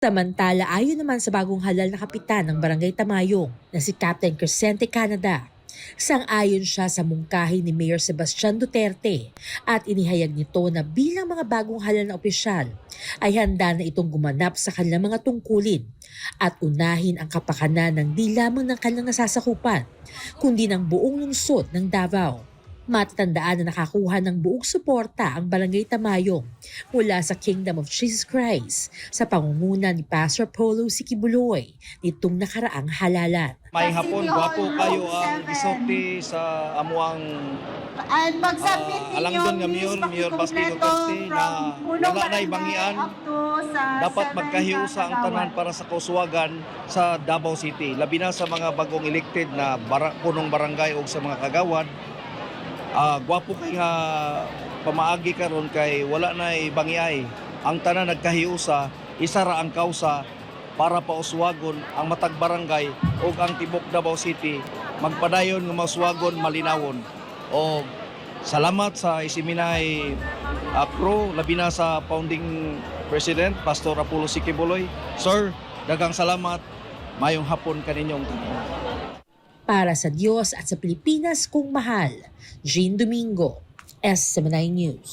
Samantala, ayon naman sa bagong halal na kapitan ng Barangay Tamayong na si Captain Crescente Canada, sang-ayon siya sa mungkahi ni Mayor Sebastian Duterte at inihayag nito na bilang mga bagong halal na opisyal ay handa na itong gumanap sa kanilang mga tungkulin at unahin ang kapakanan ng di lamang ng kanilang nasasakupan kundi ng buong lungsod ng Davao. Matatandaan na nakakuha ng buong suporta ang Barangay Tamayong mula sa Kingdom of Jesus Christ sa pangunguna ni Pastor Polo Sikibuloy nitong nakaraang halalan. May hapon, gwapo kayo ang 7. isorti sa amuang And pag-submit Ah, alangdon nga Mayor, Mayor Basti Duterte na wala na ibangian. dapat magkahiusa ang tanan para sa kuswagan sa Davao City. Labi na sa mga bagong elected na bara, punong barangay o sa mga kagawad. Ah, gwapo kay nga pamaagi karon kay wala na ibangiay. Ang tanan nagkahiusa, isa ra ang kausa para pauswagon ang matag barangay o ang tibok Davao City magpadayon nga maswagon malinawon. O salamat sa isiminay uh, crew, labi na sa founding president, Pastor Apollo Sikibuloy. Sir, dagang salamat. Mayong hapon kaninyong tanan. Para sa Diyos at sa Pilipinas kung mahal, Jean Domingo, S79 News.